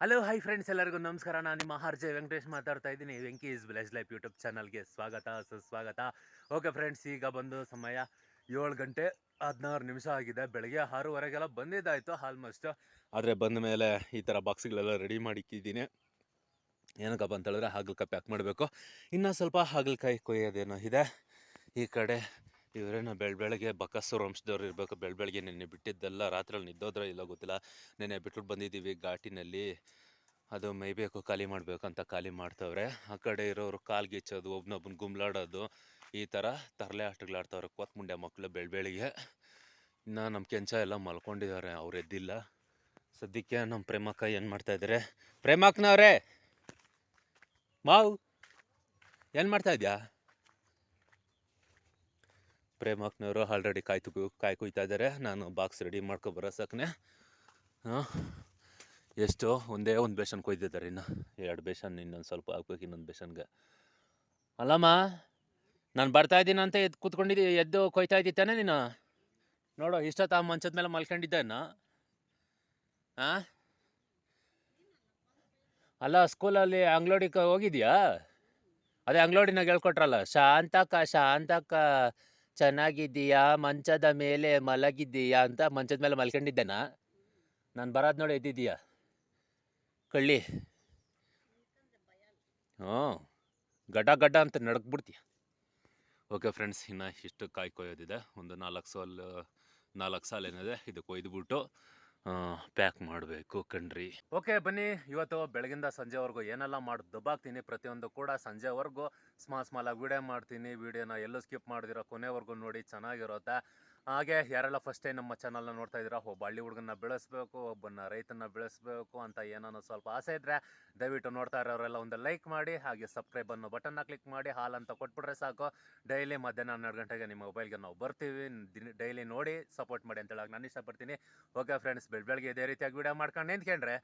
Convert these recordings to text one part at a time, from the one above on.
Hello hi friends ಎಲ್ಲರಿಗೂ ನಮಸ್ಕಾರ. ನಾನು ನಿಮ್ಮ ಆರ್ ಜೆ ವೆಂಕಟೇಶ್ ಮಾತಾಡ್ತಾ ಇದ್ದೀನಿ. Venki is village life YouTube ಚಾನಲ್ಗೆ ಸ್ವಾಗತ, ಸುಸ್ವಾಗತ. ಓಕೆ ಫ್ರೆಂಡ್ಸ್ ಈಗ ಬಂದು ಸಮಯ ಏಳು ಗಂಟೆ ಹದಿನಾರು ನಿಮಿಷ ಆಗಿದೆ. ಬೆಳಗ್ಗೆ ಆರೂವರೆಗೆಲ್ಲ ಬಂದಿದ್ದಾಯಿತು ಆಲ್ಮೋಸ್ಟ್ ಆದರೆ ಬಂದ ಮೇಲೆ ಈ ಥರ ಬಾಕ್ಸ್ಗಳೆಲ್ಲ ರೆಡಿ ಮಾಡಿಕ್ಕಿದ್ದೀನಿ ಏನಕ್ಕಪ್ಪ ಅಂತ ಹೇಳಿದ್ರೆ ಹಾಗಲಕಾಯಿ ಪ್ಯಾಕ್ ಮಾಡಬೇಕು. ಇನ್ನೂ ಸ್ವಲ್ಪ ಹಾಗಲಕಾಯಿ ಕೊಯ್ಯೋದೇನೋ ಇದೆ. ಈ ಕಡೆ ಇವರೇನೋ ಬೆಳ, ಬೆಳಗ್ಗೆ ಬಕಸೂರು ವಂಶದವ್ರು ಇರಬೇಕು. ಬೆಳ ಬೆಳಗ್ಗೆ ನೆನ್ನೆ ಬಿಟ್ಟಿದ್ದೆಲ್ಲ ರಾತ್ರಿಯಲ್ಲಿ ನಿದ್ದೋದ್ರೆ ಇಲ್ಲ ಗೊತ್ತಿಲ್ಲ. ನೆನ್ನೆ ಬಿಟ್ಬಿಟ್ಟು ಬಂದಿದ್ದೀವಿ ಘಾಟಿನಲ್ಲಿ. ಅದು ಮೇಯ್ಬೇಕು, ಖಾಲಿ ಮಾಡಬೇಕಂತ ಖಾಲಿ ಮಾಡ್ತವ್ರೆ. ಆ ಕಡೆ ಇರೋರು ಕಾಲು ಗೀಚೋದು ಒಬ್ನೊಬ್ಬನ ಗುಮ್ಲಾಡೋದು. ಈ ಥರ ತರಲೆ ಆಟಗಳಾಡ್ತವ್ರೆ ಕೊತ್ಮುಂಡೆ ಮಕ್ಕಳು ಬೆಳ ಬೆಳಿಗ್ಗೆ ಇನ್ನು ನಮ್ಮ ಕೆಂಚ ಎಲ್ಲ ಮಲ್ಕೊಂಡಿದ್ದಾರೆ, ಅವ್ರು ಎದ್ದಿಲ್ಲ. ಸದ್ಯಕ್ಕೆ ನಮ್ಮ ಪ್ರೇಮಕ್ಕ ಏನು ಮಾಡ್ತಾ ಇದ್ದಾರೆ ಪ್ರೇಮಕ್ಕನವ್ರೆ ಮಾವು! ಏನು ಮಾಡ್ತಾ ಇದ್ಯಾ ಪ್ರೇಮಕ್ಕನವರು ಆಲ್ರೆಡಿ ಕಾಯ್ತು ಕಾಯಿ ಕುಯ್ತಾ ಇದ್ದಾರೆ ನಾನು ಬಾಕ್ಸ್ ರೆಡಿ ಮಾಡ್ಕೊ ಬರೋಸಕ್ಕನೆ ಹಾಂ, ಎಷ್ಟು ಒಂದೇ ಒಂದು ಬೇಸನ್ ಕೊಯ್ದಿದ್ದಾರೆ ಇನ್ನು. ಎರಡು ಬೇಸನ್ ಇನ್ನೊಂದು ಸ್ವಲ್ಪ ಹಾಕ್ಬೇಕು, ಇನ್ನೊಂದು ಬೇಸನ್ಗೆ ಅಲ್ಲಮ್ಮ, ನಾನು ಬರ್ತಾ ಇದ್ದೀನಿ ಅಂತ ಎದ್ದು ಕೂತ್ಕೊಂಡಿದ್ದಿ, ಎದ್ದು ಕೊಯ್ತಾ ಇದ್ದಿತ್ತಾನೆ ನೀನು? ನೋಡು ಇಷ್ಟೊತ್ತ ಮಂಚದ ಮೇಲೆ ಮಲ್ಕೊಂಡಿದ್ದೆ ಅನ್ನ ಹಾಂ ಅಲ್ಲ ಸ್ಕೂಲಲ್ಲಿ ಅಂಗ್ಲೋಡಿಗೆ ಹೋಗಿದ್ಯಾ? ಅದೇ ಅಂಗ್ಲೋಡಿನಾಗ ಹೇಳ್ಕೊಟ್ರಲ್ಲ, ಶಾಂತಕ್ಕ ಶಾಂತಕ್ಕ. ಚೆನ್ನಾಗಿದ್ದೀಯಾ? ಮಂಚದ ಮೇಲೆ ಮಲಗಿದ್ದೀಯಾ? ಅಂತ ಮಂಚದ ಮೇಲೆ ಮಲ್ಕೊಂಡಿದ್ದೆನಾ ನಾನು ಬರೋದು ನೋಡಿ ಎದ್ದಿದ್ದೀಯಾ? ಕಳ್ಳಿ. ಹ್ಞೂ. ಗಡ ಗಡ್ಡ ಅಂತ ನಡ್ಕ್ಬಿಡ್ತೀಯ. ಓಕೆ ಫ್ರೆಂಡ್ಸ್, ಇನ್ನು ಇಷ್ಟು ಕಾಯಿ ಕೊಯ್ಯೋದಿದೆ. ಒಂದು ನಾಲ್ಕು ಸಾಲ್, ನಾಲ್ಕು ಸಾಲ ಏನಿದೆ ಇದು ಕೊಯ್ದುಬಿಟ್ಟು ಪ್ಯಾಕ್ ಮಾಡಬೇಕು ಕಣ್ರಿ. ಓಕೆ, ಬನ್ನಿ. ಇವತ್ತು ಬೆಳಗಿಂದ ಸಂಜೆವರೆಗೂ ಏನೆಲ್ಲ ಮಾಡಿ ದಬ್ಬಾಕ್ತೀನಿ ಪ್ರತಿಯೊಂದು ಕೂಡ ಸಂಜೆವರೆಗೂ. ಸ್ಮಾಲ್ ಸ್ಮಾಲಾಗಿ ವಿಡಿಯೋ ಮಾಡ್ತೀನಿ. ವಿಡಿಯೋನ ಎಲ್ಲೂ ಸ್ಕಿಪ್ ಮಾಡಿದಿರೋ ಕೊನೆವರೆಗೂ ನೋಡಿ ಚೆನ್ನಾಗಿರುತ್ತೆ. ಹಾಗೆ ಯಾರೆಲ್ಲ ಫಸ್ಟ್ ಟೈಮ್ ನಮ್ಮ ಚಾನಲ್ನ ನೋಡ್ತಾ ಇದ್ದೀರಾ, ಒಬ್ಬ ಹಳ್ಳಿ ಹುಡುಗನ್ನ ಬೆಳೆಸ್ಬೇಕು ಒಬ್ಬನ ರೈತನ ಬೆಳೆಸ್ಬೇಕು ಅಂತ ಏನಾನ ಸ್ವಲ್ಪ ಆಸೆ ಇದ್ದರೆ ದಯವಿಟ್ಟು ನೋಡ್ತಾ ಇರೋರೆಲ್ಲ ಒಂದು ಲೈಕ್ ಮಾಡಿ, ಹಾಗೆ ಸಬ್ಸ್ಕ್ರೈಬ್ ಅನ್ನೋ ಬಟನ್ನ ಕ್ಲಿಕ್ ಮಾಡಿ, ಹಾಲ್ ಅಂತ ಕೊಟ್ಬಿಟ್ರೆ ಸಾಕು. ಡೈಲಿ ಮಧ್ಯಾಹ್ನ ಹನ್ನೆರಡು ಗಂಟೆಗೆ ನಿಮ್ಮ ಮೊಬೈಲ್ಗೆ ನಾವು ಬರ್ತೀವಿ. ಡೈಲಿ ನೋಡಿ ಸಪೋರ್ಟ್ ಮಾಡಿ ಅಂತ ಹೇಳಕ್ಕೆ ನಾನು ಇಷ್ಟಪಡ್ತೀನಿ. ಓಕೆ ಫ್ರೆಂಡ್ಸ್ ಬೆಳ್ ಬೆಳಗ್ಗೆ ಇದೇ ರೀತಿಯಾಗಿ ವಿಡಿಯೋ ಮಾಡ್ಕೊಂಡು ನಿಂತ್ಕೊಂಡ್ರೆ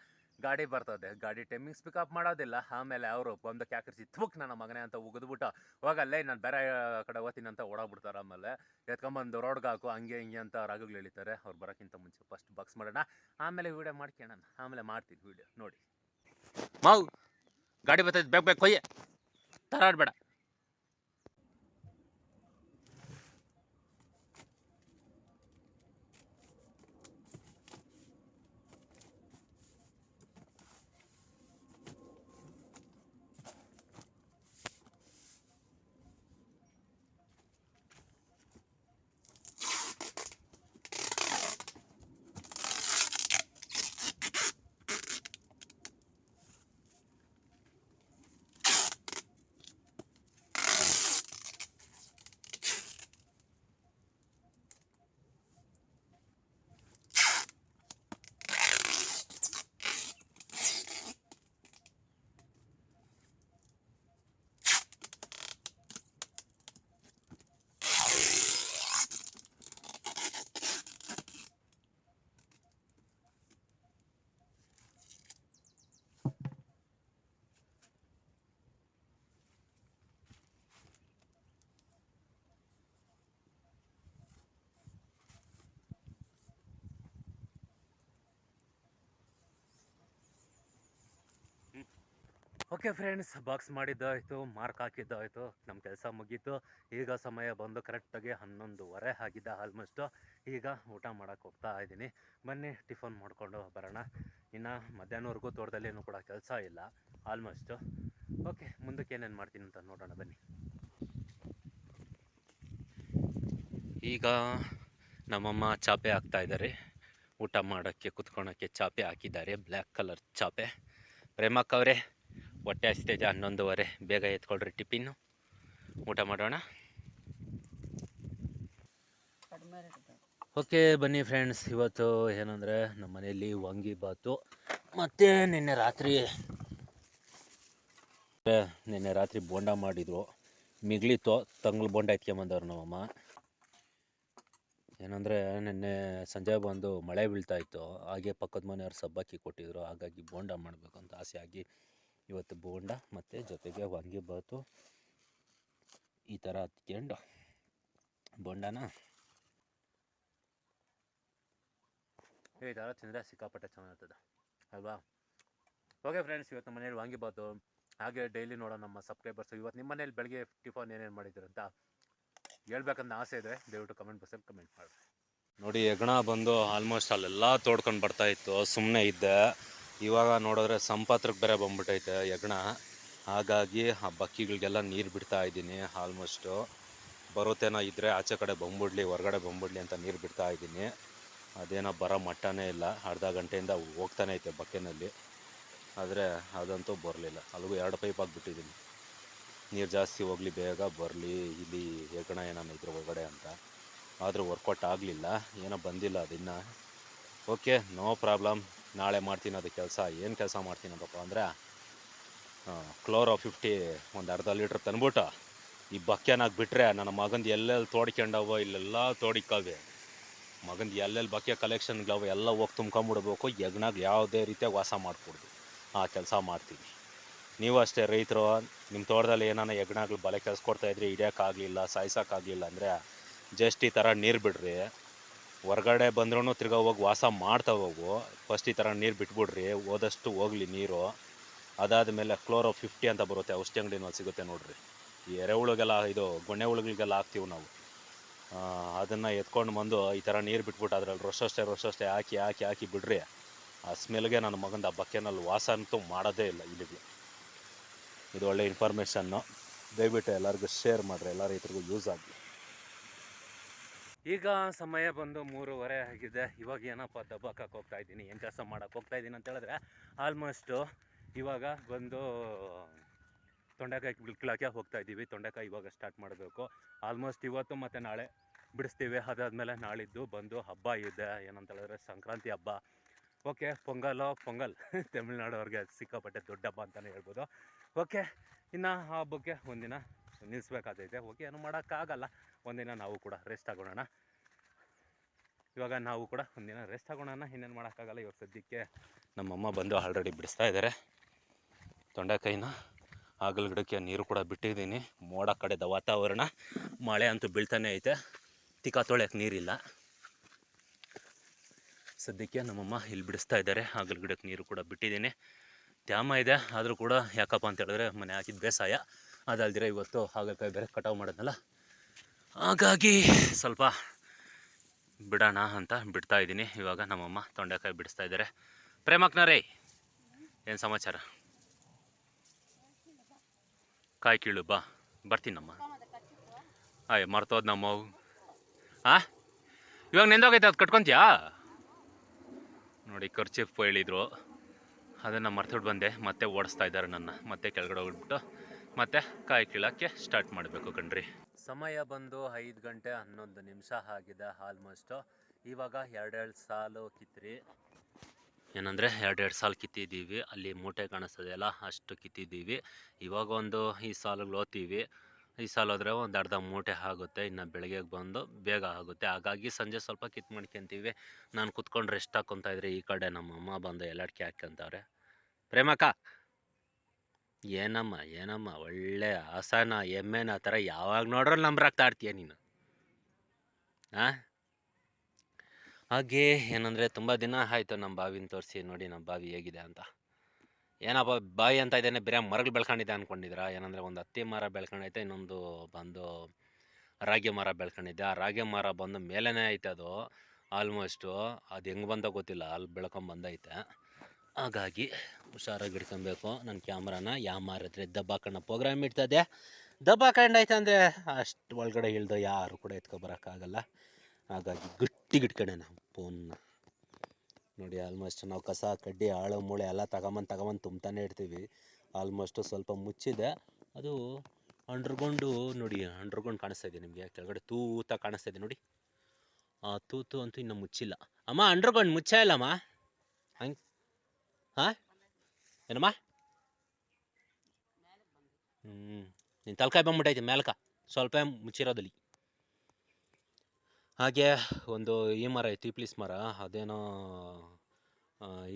ಗಾಡಿ ಬರ್ತದೆ, ಗಾಡಿ ಟೈಮಿಂಗ್ಸ್ ಪಿಕಪ್ ಮಾಡೋದಿಲ್ಲ. ಆಮೇಲೆ ಅವರು ಬಂದು ಕ್ಯಾಕರಿಸಿ ತುಕ್ ನನ್ನ ಮಗನೇ ಅಂತ ಉಗಿದ್ಬಿಟ್ಟು ಹೋಗಲ್ಲೇ ನಾನು ಬೇರೆ ಕಡೆ ಓದ್ತೀನಿ ಅಂತ ಓಡಾಗ್ಬಿಡ್ತಾರೆ ಆಮೇಲೆ. ಎತ್ಕೊಂಬಂದು ರೋಡ್ಗೆ ಹಾಕು ಹಂಗೆ ಹಿಂಗೆ ಅಂತ ರಾಗಗಳು ಎಳಿತಾರೆ. ಅವ್ರು ಬರೋಕ್ಕಿಂತ ಮುಂಚೆ ಫಸ್ಟ್ ಬಾಕ್ಸ್ ಮಾಡೋಣ. ಆಮೇಲೆ ವೀಡಿಯೋ ಮಾಡ್ಕೊಳ್ಳೋಣ ಆಮೇಲೆ ಮಾಡ್ತೀನಿ ವೀಡಿಯೋ ನೋಡಿ. ಮಾವು ಗಾಡಿ ಬರ್ತೈತೆ ಬೇಕು ಬೇಕು ಕೊಯ್ಯೆ. ತರಾಡ್ಬೇಡ. ಓಕೆ ಫ್ರೆಂಡ್ಸ್ ಬಾಕ್ಸ್ ಮಾಡಿದ್ದಾಯಿತು ಮಾರ್ಕ್ ಹಾಕಿದ್ದಾಯಿತು ನಮ್ಮ ಕೆಲಸ ಮುಗೀತು. ಈಗ ಸಮಯ ಬಂದು ಕರೆಕ್ಟಾಗಿ ಹನ್ನೊಂದುವರೆ ಆಗಿದೆ ಆಲ್ಮೋಸ್ಟು ಈಗ ಊಟ ಮಾಡೋಕ್ಕೆ ಹೋಗ್ತಾ ಇದ್ದೀನಿ. ಬನ್ನಿ ಟಿಫನ್ ಮಾಡಿಕೊಂಡು ಬರೋಣ. ಇನ್ನು ಮಧ್ಯಾಹ್ನವರೆಗೂ ತೋಟದಲ್ಲೇನು ಕೂಡ ಕೆಲಸ ಇಲ್ಲ ಆಲ್ಮೋಸ್ಟು ಓಕೆ ಮುಂದಕ್ಕೆ ಏನೇನು ಮಾಡ್ತೀನಿ ಅಂತ ನೋಡೋಣ, ಬನ್ನಿ. ಈಗ ನಮ್ಮಮ್ಮ ಚಾಪೆ ಹಾಕ್ತಾ ಇದ್ದಾರೆ. ಊಟ ಮಾಡೋಕ್ಕೆ, ಕುತ್ಕೊಳಕ್ಕೆ ಚಾಪೆ ಹಾಕಿದ್ದಾರೆ. ಬ್ಲ್ಯಾಕ್ ಕಲರ್ ಚಾಪೆ. ಪ್ರೇಮಕ್ಕ ಹೊಟ್ಟೆ ಹಸಿತೈತೆ ಹನ್ನೊಂದುವರೆ. ಬೇಗ ಎತ್ಕೊಳ್ರಿ ಟಿಫಿನ್ನು ಊಟ ಮಾಡೋಣ? ಓಕೆ, ಬನ್ನಿ ಫ್ರೆಂಡ್ಸ್. ಇವತ್ತು ಏನಂದರೆ ನಮ್ಮ ಮನೆಯಲ್ಲಿ ವಾಂಗಿಬಾತು ಮತ್ತು ನಿನ್ನೆ ರಾತ್ರಿ ನಿನ್ನೆ ರಾತ್ರಿ ಬೋಂಡ ಮಾಡಿದ್ರು. ಮಿಗ್ಲಿತ್ತು. ತಂಗ್ಳು ಬೋಂಡ ಎತ್ಕೊಂಬಂದವ್ರು ನಮ್ಮಮ್ಮ ಏನಂದರೆ ನಿನ್ನೆ ಸಂಜೆ ಬಂದು ಮಳೆ ಬೀಳ್ತಾಯಿತ್ತು ಹಾಗೆ ಪಕ್ಕದ ಮನೆಯವ್ರು ಸಬ್ಬಕ್ಕಿ ಕೊಟ್ಟಿದ್ರು. ಹಾಗಾಗಿ ಬೋಂಡ ಮಾಡಬೇಕು ಅಂತ ಆಸೆ ಆಗಿ ಇವತ್ತು ಬೋಂಡ ಮತ್ತು ಜೊತೆಗೆ ವಾಂಗಿಬಾತು ಈ ಥರ ಹತ್ಕೊಂಡು ಬೋಂಡನ ಈ ಥರ ತಿಂದರೆ ಸಿಕ್ಕಾಪಟ್ಟೆ ಚೆನ್ನಾಗಿರ್ತದೆ ಅಲ್ವಾ? ಓಕೆ ಫ್ರೆಂಡ್ಸ್ ಇವತ್ತು ಮನೇಲಿ ವಾಂಗಿಬಾತು ಹಾಗೆ ಡೈಲಿ ನೋಡೋ ನಮ್ಮ ಸಬ್ಸ್ಕ್ರೈಬರ್ಸ್ ಇವತ್ತು ನಿಮ್ಮ ಮನೇಲಿ ಬೆಳಗ್ಗೆ ಟಿಫನ್ ಏನೇನು ಮಾಡಿದ್ರು ಅಂತ ಹೇಳ್ಬೇಕಂತ ಆಸೆ ಇದೆ ದಯವಿಟ್ಟು ಕಮೆಂಟ್ ಬಾಕ್ಸಲ್ಲಿ ಕಮೆಂಟ್ ಮಾಡಿ. ನೋಡಿ ಹೆಗ್ಣ ಬಂದು ಆಲ್ಮೋಸ್ಟ್ ಅಲ್ಲೆಲ್ಲ ತೋಡ್ಕೊಂಡು ಬರ್ತಾ ಇತ್ತು ಸುಮ್ಮನೆ ಇದ್ದೆ. ಇವಾಗ ನೋಡಿದ್ರೆ ಸಂಪಾತ್ರಕ್ಕೆ ಬೇರೆ ಬಂದ್ಬಿಟ್ಟೈತೆ ಯಗ್ಣ ಹಾಗಾಗಿ ಆ ಬಕ್ಕಿಗಳಿಗೆಲ್ಲ ನೀರು ಬಿಡ್ತಾ ಇದ್ದೀನಿ ಆಲ್ಮೋಸ್ಟು ಬರುತ್ತೇನೋ ಇದ್ದರೆ ಆಚೆ ಕಡೆ ಬಂದ್ಬಿಡ್ಲಿ, ಹೊರಗಡೆ ಬಂದ್ಬಿಡ್ಲಿ ಅಂತ ನೀರು ಬಿಡ್ತಾ ಇದ್ದೀನಿ. ಅದೇನೋ ಬರೋ ಮಟ್ಟನೇ ಇಲ್ಲ, ಅರ್ಧ ಗಂಟೆಯಿಂದ ಹೋಗ್ತಾನೆ ಐತೆ ಬಕ್ಕೆನಲ್ಲಿ. ಆದರೆ ಅದಂತೂ ಬರಲಿಲ್ಲ, ಅಲ್ಲಿಗೂ ಎರಡು ಪೈಪ್ ಆಗಿಬಿಟ್ಟಿದ್ದೀನಿ ನೀರು ಜಾಸ್ತಿ ಹೋಗಲಿ, ಬೇಗ ಬರಲಿ, ಇಲ್ಲಿ ಹೆಗ್ಗಣ ಏನಾನ ಇದ್ರ ಒಳಗಡೆ ಅಂತ. ಆದರೂ ವರ್ಕೌಟ್ ಆಗಲಿಲ್ಲ, ಏನೋ ಬಂದಿಲ್ಲ ಅದಿನ್ನು. ಓಕೆ ನೋ ಪ್ರಾಬ್ಲಮ್ ನಾಳೆ ಮಾಡ್ತೀನಿ ಅದು ಕೆಲಸ, ಏನು ಕೆಲಸ ಮಾಡ್ತೀನಪ್ಪ ಅಂದರೆ ಕ್ಲೋರೋ ಫಿಫ್ಟಿ ಒಂದು ಅರ್ಧ ಲೀಟ್ರ್ ತಂದ್ಬಿಟ್ಟು, ಈ ಬಕ್ಕೆನಾಗ ಬಿಟ್ಟರೆ ನನ್ನ ಮಗಂದು ಎಲ್ಲೆಲ್ಲಿ ತೋಡ್ಕೊಂಡವೋ ಇಲ್ಲೆಲ್ಲ ತೋಡಿಕವೆ ಮಗಂದು ಎಲ್ಲೆಲ್ಲಿ ಬಕ್ಕೆ ಕಲೆಕ್ಷನ್ಗಳವ ಎಲ್ಲ ಹೋಗಿ ತುಂಬ್ಕೊಂಬಿಡ್ಬೇಕು ಯಜ್ಞಾಗ ಯಾವುದೇ ರೀತಿಯಾಗಿ ವಾಸ ಮಾಡಿಕೊಡ್ದು. ಆ ಕೆಲಸ ಮಾಡ್ತೀನಿ. ನೀವು ಅಷ್ಟೇ ರೈತರು ನಿಮ್ಮ ತೋಟದಲ್ಲಿ ಏನಾನ ಯಜ್ಞಗಳು ಬಲೆ ಕೆಲಸ ಕೊಡ್ತಾಯಿದ್ರಿ ಹಿಡಿಯೋಕ್ಕಾಗಲಿಲ್ಲ ಸಾಯಿಸೋಕ್ಕಾಗಲಿಲ್ಲ ಅಂದರೆ, ಜಸ್ಟ್ ಈ ಥರ ನೀರು ಬಿಡ್ರಿ. ಹೊರ್ಗಡೆ ಬಂದ್ರೂ ತಿರ್ಗಾ ಹೋಗಿ ವಾಸ ಮಾಡ್ತಾ ಹೋಗು. ಫಸ್ಟ್ ಈ ಥರ ನೀರು ಬಿಟ್ಬಿಡ್ರಿ, ಹೋದಷ್ಟು ಹೋಗ್ಲಿ ನೀರು. ಅದಾದ ಮೇಲೆ ಕ್ಲೋರೋ ಫಿಫ್ಟಿ ಅಂತ ಬರುತ್ತೆ, ಔಷಧಿ ಅಂಗಡಿನಲ್ಲಿ ಸಿಗುತ್ತೆ ನೋಡ್ರಿ. ಈ ಎರೆಹುಳುಗೆಲ್ಲ ಇದು ಗೊಣ್ಣೆ ಹುಳುಗಳಿಗೆಲ್ಲ ಹಾಕ್ತೀವಿ ನಾವು. ಅದನ್ನು ಎತ್ಕೊಂಡು ಬಂದು ಈ ಥರ ನೀರು ಬಿಟ್ಬಿಟ್ಟು ಅದ್ರಲ್ಲಿ ರೊಸಷ್ಟೇ ರೊಸಷ್ಟೇ ಹಾಕಿ ಹಾಕಿ ಹಾಕಿ ಬಿಡ್ರಿ. ಆ ಸ್ಮೆಲ್ಗೆ ನನ್ನ ಮಗಂದು ಆ ಬಕ್ಕೆನಲ್ಲಿ ವಾಸ ಅಂತೂ ಮಾಡೋದೇ ಇಲ್ಲ ಇಲ್ಲಿಗೆ. ಇದು ಒಳ್ಳೆ ಇನ್ಫಾರ್ಮೇಷನ್ನು ದಯವಿಟ್ಟು ಎಲ್ಲರಿಗೂ ಶೇರ್ ಮಾಡಿರಿ, ಎಲ್ಲ ರೈತರಿಗೂ ಯೂಸ್ ಆಗಲಿ. ಈಗ ಸಮಯ ಬಂದು ಮೂರುವರೆ ಆಗಿದೆ. ಇವಾಗ ಏನಪ್ಪ ದಬ್ಬಾಕಕ್ಕೆ ಹೋಗ್ತಾ ಇದ್ದೀನಿ. ಏನು ಕೆಲಸ ಮಾಡೋಕ್ಕೆ ಹೋಗ್ತಾ ಇದ್ದೀನಿ ಅಂತ ಹೇಳಿದ್ರೆ ಆಲ್ಮೋಸ್ಟು ಇವಾಗ ಬಂದು ತೊಂಡೆಕಾಯಿ ಬಿಳ್ಕೊಳಕ್ಕೆ ಹೋಗ್ತಾ ಇದ್ದೀವಿ. ತೊಂಡೆಕಾಯಿ ಇವಾಗ ಸ್ಟಾರ್ಟ್ ಮಾಡಬೇಕು. ಆಲ್ಮೋಸ್ಟ್ ಇವತ್ತು ಮತ್ತು ನಾಳೆ ಬಿಡಿಸ್ತೀವಿ. ಅದಾದಮೇಲೆ ನಾಳಿದ್ದು ಬಂದು ಹಬ್ಬ ಇದೆ. ಏನಂತ ಹೇಳಿದ್ರೆ ಸಂಕ್ರಾಂತಿ ಹಬ್ಬ. ಓಕೆ ಪೊಂಗಲು, ಪೊಂಗಲ್. ತಮಿಳ್ನಾಡವ್ರಿಗೆ ಸಿಕ್ಕಾಪಟ್ಟೆ ದೊಡ್ಡ ಹಬ್ಬ ಅಂತಲೇ ಹೇಳ್ಬೋದು. ಓಕೆ ಇನ್ನು ಆ ಹಬ್ಬಕ್ಕೆ ಒಂದಿನ ನಿಲ್ಲಿಸ್ಬೇಕಾದೈತೆ ಓಕೆ ಏನು ಮಾಡೋಕ್ಕಾಗಲ್ಲ. ಒಂದಿನ ನಾವು ಕೂಡ ರೆಸ್ಟ್ ಆಗೋಣ ಇವಾಗ ನಾವು ಕೂಡ ಒಂದಿನ ರೆಸ್ಟ್ ಆಗೋಣ ಇನ್ನೇನು ಮಾಡೋಕ್ಕಾಗಲ್ಲ. ಇವಾಗ ಸದ್ಯಕ್ಕೆ ನಮ್ಮಮ್ಮ ಬಂದು ಆಲ್ರೆಡಿ ಬಿಡಿಸ್ತಾ ಇದ್ದಾರೆ ತೊಂಡೆಕಾಯಿನ ಆಗಲ್ ಗಿಡಕ್ಕೆ ನೀರು ಕೂಡ ಬಿಟ್ಟಿದ್ದೀನಿ. ಮೋಡ ಕಡೆದ ವಾತಾವರಣ. ಮಳೆ ಅಂತೂ ಬೀಳ್ತಾನೆ ಐತೆ. ತಿಕ್ಕ ತೊಳೆಯಕ್ಕೆ ನೀರಿಲ್ಲ. ಸದ್ಯಕ್ಕೆ ನಮ್ಮಮ್ಮ ಇಲ್ಲಿ ಬಿಡಿಸ್ತಾ ಇದ್ದಾರೆ ಆಗಲ್ ಗಿಡಕ್ಕೆ ನೀರು ಕೂಡ ಬಿಟ್ಟಿದ್ದೀನಿ. ತ್ಯಾಮ ಇದೆ. ಆದರೂ ಕೂಡ ಯಾಕಪ್ಪ ಅಂತ ಹೇಳಿದ್ರೆ ಮನೆ ಹಾಕಿದ ಬೇಸಾಯ ಅದಲ್ದಿರ ಇವತ್ತು ಹಾಗಲಕಾಯಿ ಬೇರೆ ಕಟಾವು ಮಾಡೋದಲ್ಲ ಹಾಗಾಗಿ ಸ್ವಲ್ಪ ಬಿಡೋಣ ಅಂತ ಬಿಡ್ತಾ ಇದ್ದೀನಿ. ಇವಾಗ ನಮ್ಮಮ್ಮ ತೊಂಡೆಕಾಯಿ ಬಿಡಿಸ್ತಾ ಇದ್ದಾರೆ. ಪ್ರೇಮಕ್ನರೇ ಏನು ಸಮಾಚಾರ? ಕಾಯಿ ಕೀಳು ಬಾ ಬರ್ತೀನಮ್ಮ ಆಯ್, ಮರ್ತೋದ್ ನಮ್ಮ ಆ? ಇವಾಗ ನೆಂದೋಗೈತೆ, ಅದು ಕಟ್ಕೊಂತೀಯಾ? ನೋಡಿ ಖರ್ಚಿಪ್ಪು ಹೇಳಿದರು. ಅದನ್ನು ಮರ್ತುಬಿಟ್ಟು ಬಂದೆ, ಮತ್ತೆ ಓಡಿಸ್ತಾ ಇದ್ದಾರೆ ನನ್ನ. ಮತ್ತೆ ಕೆಳಗಡೆ ಹೋಗ್ಬಿಟ್ಟು ಮತ್ತೆ ಕಾಯಿ ಕೀಳಕ್ಕೆ ಸ್ಟಾರ್ಟ್ ಮಾಡಬೇಕು ಕಣ್ರಿ. ಸಮಯ ಬಂದು ಐದು ಗಂಟೆ ಹನ್ನೊಂದು ನಿಮಿಷ ಆಗಿದೆ ಆಲ್ಮೋಸ್ಟು ಇವಾಗ ಎರಡೆರಡು ಸಾಲು ಕಿತ್ರಿ. ಏನಂದರೆ ಎರಡೆರಡು ಸಾಲು ಕಿತ್ತಿದ್ದೀವಿ ಅಲ್ಲಿ ಮೂಟೆ ಕಾಣಿಸ್ತದೆಯಲ್ಲ ಅಷ್ಟು ಕಿತ್ತಿದ್ದೀವಿ. ಇವಾಗ ಒಂದು ಈ ಸಾಲುಗಳು ಓದ್ತೀವಿ. ಈ ಸಾಲು ಹೋದ್ರೆ ಒಂದು ಅರ್ಧ ಮೂಟೆ ಆಗುತ್ತೆ ಇನ್ನು ಬೆಳಗ್ಗೆ ಬಂದು ಬೇಗ ಆಗುತ್ತೆ. ಹಾಗಾಗಿ ಸಂಜೆ ಸ್ವಲ್ಪ ಕಿತ್ತು ಮಾಡ್ಕೊತೀವಿ. ನಾನು ಕುತ್ಕೊಂಡು ರೆಸ್ಟ್ ಹಾಕ್ಕೊತಾ ಇದ್ರೆ? ಈ ಕಡೆ ನಮ್ಮ ಅಮ್ಮ ಬಂದು ಎಲ್ಲಡ್ಕೆ ಹಾಕ್ಕೊಂತವ್ರೆ. ಪ್ರೇಮಕ್ಕ ಏನಮ್ಮ ಏನಮ್ಮ, ಒಳ್ಳೆ ಹಸನ ಎಮ್ಮೆನ ಆ ಥರ ಯಾವಾಗ ನಂಬರ್ ನಂಬ್ರಾಗ್ತಾ ಇರ್ತೀಯ ನೀನು. ಹಾಂ ಹಾಗೆ ಏನಂದರೆ ತುಂಬ ದಿನ ಆಯಿತು ನಮ್ಮ ಬಾವಿನ ತೋರಿಸಿ, ನೋಡಿ ನಮ್ಮ ಬಾವಿ ಹೇಗಿದೆ ಅಂತ. ಏನಪ್ಪ ಬಾವಿ ಅಂತ ಇದ್ದೇನೆ ಬೇರೆ ಮರಗಳು ಬೆಳ್ಕೊಂಡಿದ್ದೆ ಅಂದ್ಕೊಂಡಿದ್ದೀರಾ ಏನಂದರೆ ಒಂದು ಹತ್ತಿ ಮರ ಬೆಳ್ಕೊಂಡೈತೆ ಇನ್ನೊಂದು ಬಂದು ರಾಗಿ ಮರ ಬೆಳ್ಕೊಂಡಿದ್ದೆ ಆ ರಾಗಿ ಮರ ಬಂದು ಮೇಲೇ ಐತೆ ಅದು ಆಲ್ಮೋಸ್ಟು ಅದು ಹೆಂಗೆ ಬಂದ ಗೊತ್ತಿಲ್ಲ, ಅಲ್ಲಿ ಬೆಳ್ಕೊಂಬಂದೈತೆ. ಹಾಗಾಗಿ ಹುಷಾರಾಗಿ ಹಿಡ್ಕೊಬೇಕು ನನ್ನ ಕ್ಯಾಮ್ರಾನ ದಬ್ಬ ದಬ್ಬಾಕಣ್ಣ ಪ್ರೋಗ್ರಾಮ್ ಇಡ್ತದೆ. ದಬ್ಬಾಕಂಡೈತೆ ಅಂದರೆ ಅಷ್ಟು ಒಳಗಡೆ ಇಳ್ದು ಯಾರು ಕೂಡ ಎತ್ಕೊಬರೋಕ್ಕಾಗಲ್ಲ ಹಾಗಾಗಿ ಗಟ್ಟಿಗೆ ಇಟ್ಕೊಂಡೆ ನಾವು ಫೋನ್ನ ನೋಡಿ ಆಲ್ಮೋಸ್ಟ್ ನಾವು ಕಸ, ಕಡ್ಡಿ ಆಳು ಮೂಳೆ ಎಲ್ಲ ತಗೊಂಬಂದು ತಗೊಂಬಂದು ತುಂಬ್ತಾನೆ ಇರ್ತೀವಿ. ಆಲ್ಮೋಸ್ಟು ಸ್ವಲ್ಪ ಮುಚ್ಚಿದೆ. ಅದು ಅಂಡ್ರಗೊಂಡು ನೋಡಿ, ಅಂಡ್ರಗೊಂಡು ಕಾಣಿಸ್ತಾ ಇದೆ ನಿಮಗೆ. ಕೆಳಗಡೆ ತೂತ ಕಾಣಿಸ್ತಾ ಇದೆ ನೋಡಿ. ಆ ತೂತು ಅಂತೂ ಇನ್ನೂ ಮುಚ್ಚಿಲ್ಲ. ಅಮ್ಮ, ಅಂಡ್ರಗೊಂಡು ಮುಚ್ಚ ಇಲ್ಲಮ್ಮ? ಹಂಗೆ ಹಾಂ ಏನಮ್ಮ ಹ್ಞೂ ನೀನು ತಲಕಾಯಿ ಬಂದ್ಬಿಟ್ಟೈತೆ ಮೇಲ್ಕ ಸ್ವಲ್ಪ ಮುಚ್ಚಿರೋದಲ್ಲಿ ಹಾಗೆ ಒಂದು ಈ ಮರ ಐತಿ ಪ್ಲೀಸ್ ಮರ. ಅದೇನೋ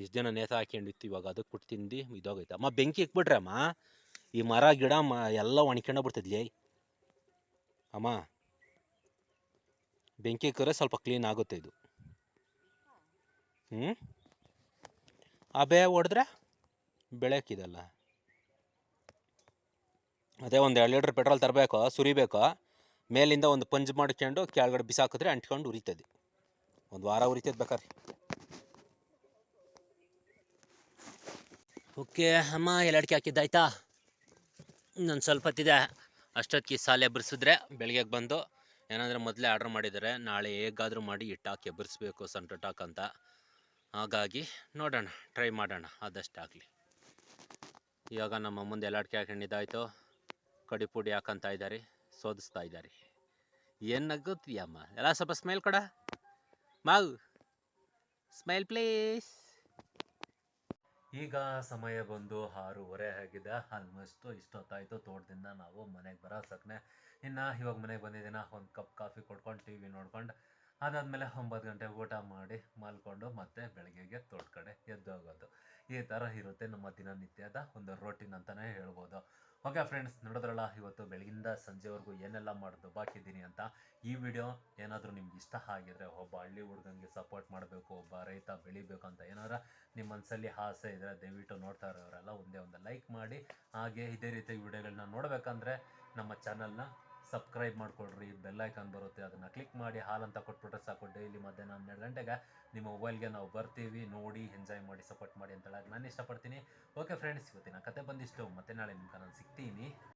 ಇಷ್ಟು ದಿನ ನೇತ ಹಾಕೊಂಡಿತ್ತು ಇವಾಗ ಅದಕ್ಕೆ ಕೊಟ್ಟು ತಿಂದು ಇದಾಗೈತೆ ಅಮ್ಮ ಬೆಂಕಿ ಇಕ್ಬಿಟ್ರೆ ಅಮ್ಮ ಈ ಮರ, ಗಿಡ, ಮ, ಎಲ್ಲ ಒಣಕೊಂಡ ಬಿಡ್ತದ್ಲಿ ಅಮ್ಮ, ಬೆಂಕಿ ಇಕ್ಕರೆ ಸ್ವಲ್ಪ ಕ್ಲೀನ್ ಆಗುತ್ತೆ ಇದು. ಹ್ಞೂ ಆ ಬೇ ಹೊಡೆದ್ರೆ ಬೆಳೆಯೋಕ್ಕಿದಲ್ಲ ಅದೇ ಒಂದು ಎರಡು ಲೀಟ್ರ್ ಪೆಟ್ರೋಲ್ ತರಬೇಕು, ಸುರಿಬೇಕು, ಮೇಲಿಂದ ಒಂದು ಪಂಜ್ ಮಾಡ್ಕೊಂಡು ಕೆಳಗಡೆ ಬಿಸಾಕಿದ್ರೆ ಅಂಟ್ಕೊಂಡು ಉರಿತದೆ. ಒಂದು ವಾರ ಉರಿತದೆ ಬೇಕಾದ್ರೆ. ಓಕೆ, ಅಮ್ಮ ಎಲ್ಲ ಅಡಿಕೆ ಹಾಕಿದ್ದಾಯ್ತಾ ಇನ್ನೊಂದು ಸ್ವಲ್ಪ ಹೊತ್ತಿದೆ. ಅಷ್ಟೊತ್ತಿಗೆ ಸಾಲೆ ಎಬ್ಬರಿಸಿದ್ರೆ ಬೆಳಗ್ಗೆಗೆ ಬಂದು ಏನಂದರೆ ಮೊದಲೇ ಆರ್ಡ್ರ್ ಮಾಡಿದ್ದಾರೆ ನಾಳೆ ಹೇಗಾದರೂ ಮಾಡಿ ಇಟ್ಟಾಕಿ ಎಬ್ಬರಿಸ್ಬೇಕು ಸಂಟಟಾಕ್ ಅಂತ. ಹಾಗಾಗಿ ನೋಡೋಣ ಟ್ರೈ ಮಾಡೋಣ ಆದಷ್ಟಾಗಲಿ ಇವಾಗ ನಮ್ಮ ಮುಂದೆ ಎಲ್ಲ ಅಡಿಕೆ ಹಾಕೊಂಡಿದ್ದಾಯ್ತು ಕಡಿ ಪುಡಿ ಹಾಕಂತ ಇದ್ದಾರೆ, ಸೋದಿಸ್ತಾ ಇದ್ದಾರೆ. ಏನು ನಗುತ್ತೀಯಮ್ಮ ಎಲ್ಲ ಸ್ವಲ್ಪ ಸ್ಮೈಲ್ ಕೊಡ. ಮಾವು ಸ್ಮೈಲ್ ಪ್ಲೀಸ್ ಈಗ ಸಮಯ ಬಂದು ಆರೂವರೆ ಆಗಿದೆ. ಆಲ್ಮೋಸ್ಟು ಇಷ್ಟೊತ್ತಾಯಿತು ತೋಟದಿಂದ ನಾವು ಮನೆಗೆ ಬರೋ ಸಕ್ನೆ. ಇನ್ನು ಇವಾಗ ಮನೆಗೆ ಬಂದಿದ್ದೀನ ಒಂದು ಕಪ್ ಕಾಫಿ ಕೊಡ್ಕೊಂಡು ಟಿ ವಿ ನೋಡ್ಕೊಂಡು ಅದಾದಮೇಲೆ ಒಂಬತ್ತು ಗಂಟೆ ಊಟ ಮಾಡಿ ಮಲ್ಕೊಂಡು ಮತ್ತೆ ಬೆಳಗ್ಗೆಗೆ ತೋಟ ಕಡೆ ಎದ್ದು ಹೋಗೋದು. ಈ ಥರ ಇರುತ್ತೆ ನಮ್ಮ ದಿನನಿತ್ಯದ ಒಂದು ರೊಟೀನ್ ಅಂತಲೇ ಹೇಳ್ಬೋದು. ಓಕೆ ಫ್ರೆಂಡ್ಸ್ ನೋಡಿದ್ರಲ್ಲ, ಇವತ್ತು ಬೆಳಗಿಂದ ಸಂಜೆವರೆಗೂ ಏನೆಲ್ಲ ಮಾಡೋದು ಬಾಕಿದ್ದೀನಿ ಅಂತ. ಈ ವಿಡಿಯೋ ಏನಾದರೂ ನಿಮ್ಗೆ ಇಷ್ಟ ಆಗಿದ್ರೆ ಒಬ್ಬ ಹಳ್ಳಿ ಹುಡುಗಂಗೆ ಸಪೋರ್ಟ್ ಮಾಡಬೇಕು, ಒಬ್ಬ ರೈತ ಬೆಳಿಬೇಕು ಅಂತ ಏನಾರ ನಿಮ್ಮ ಮನಸ್ಸಲ್ಲಿ ಆಸೆ ಇದ್ದರೆ ದಯವಿಟ್ಟು ನೋಡ್ತಾ ಇರೋರೆಲ್ಲ ಒಂದೇ ಒಂದು ಲೈಕ್ ಮಾಡಿ. ಹಾಗೆ ಇದೇ ರೀತಿ ವಿಡಿಯೋಗಳನ್ನ ನೋಡಬೇಕಂದ್ರೆ ನಮ್ಮ ಚಾನಲ್ನ ಸಬ್ಸ್ಕ್ರೈಬ್ ಮಾಡಿಕೊಡ್ರಿ ಬೆಲ್ ಐಕಾನ್ ಬರುತ್ತೆ, ಅದನ್ನು ಕ್ಲಿಕ್ ಮಾಡಿ, ಹಾಲ್ ಅಂತ ಕೊಟ್ಬಿಟ್ರೆ ಸಾಕು. ಡೈಲಿ ಮಧ್ಯಾಹ್ನ ಹನ್ನೆರಡು ಗಂಟೆಗೆ ನಿಮ್ಮ ಮೊಬೈಲ್ಗೆ ನಾವು ಬರ್ತೀವಿ, ನೋಡಿ ಎಂಜಾಯ್ ಮಾಡಿ ಸಪೋರ್ಟ್ ಮಾಡಿ ಅಂತ ಹೇಳಕ್ಕೆ ನಾನು ಇಷ್ಟಪಡ್ತೀನಿ. ಓಕೆ ಫ್ರೆಂಡ್ಸ್ ಇವತ್ತಿನ ಕತೆ ಬಂದಿಷ್ಟು. ಮತ್ತೆ ನಾಳೆ ನಿಮ್ಮ ನಾನು ಸಿಗ್ತೀನಿ.